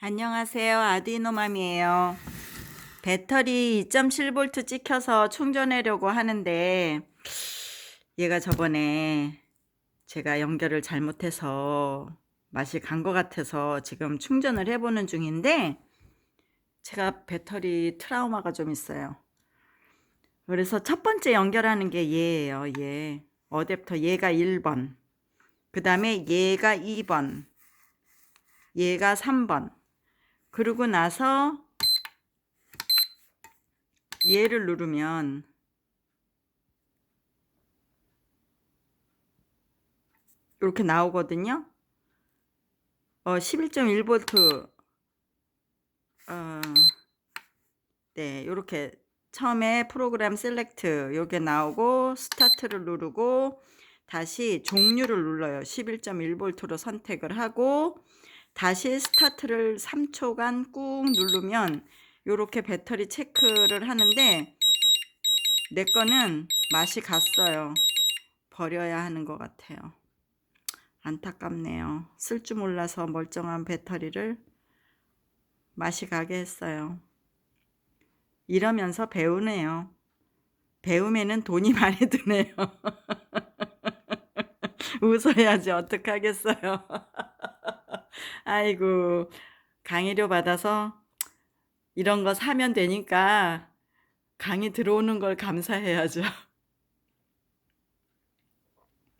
안녕하세요. 아두이노맘이에요. 배터리 2.7V 찍혀서 충전하려고 하는데 얘가 저번에 제가 연결을 잘못해서 맛이 간 것 같아서 지금 충전을 해보는 중인데 제가 배터리 트라우마가 좀 있어요. 그래서 첫 번째 연결하는 게 얘예요. 얘. 어댑터 얘가 1번. 그 다음에 얘가 2번. 얘가 3번. 그러고 나서 얘를 누르면 이렇게 나오거든요. 어, 11.1V 어, 네, 이렇게 처음에 프로그램 셀렉트 요게 나오고 스타트를 누르고 다시 종류를 눌러요. 11.1V로 선택을 하고 다시 스타트를 3초간 꾹 누르면 이렇게 배터리 체크를 하는데 내 거는 맛이 갔어요. 버려야 하는 것 같아요. 안타깝네요. 쓸 줄 몰라서 멀쩡한 배터리를 맛이 가게 했어요. 이러면서 배우네요. 배움에는 돈이 많이 드네요. 웃어야지 어떡하겠어요. 아이고 강의료 받아서 이런 거 사면 되니까 강의 들어오는 걸 감사해야죠.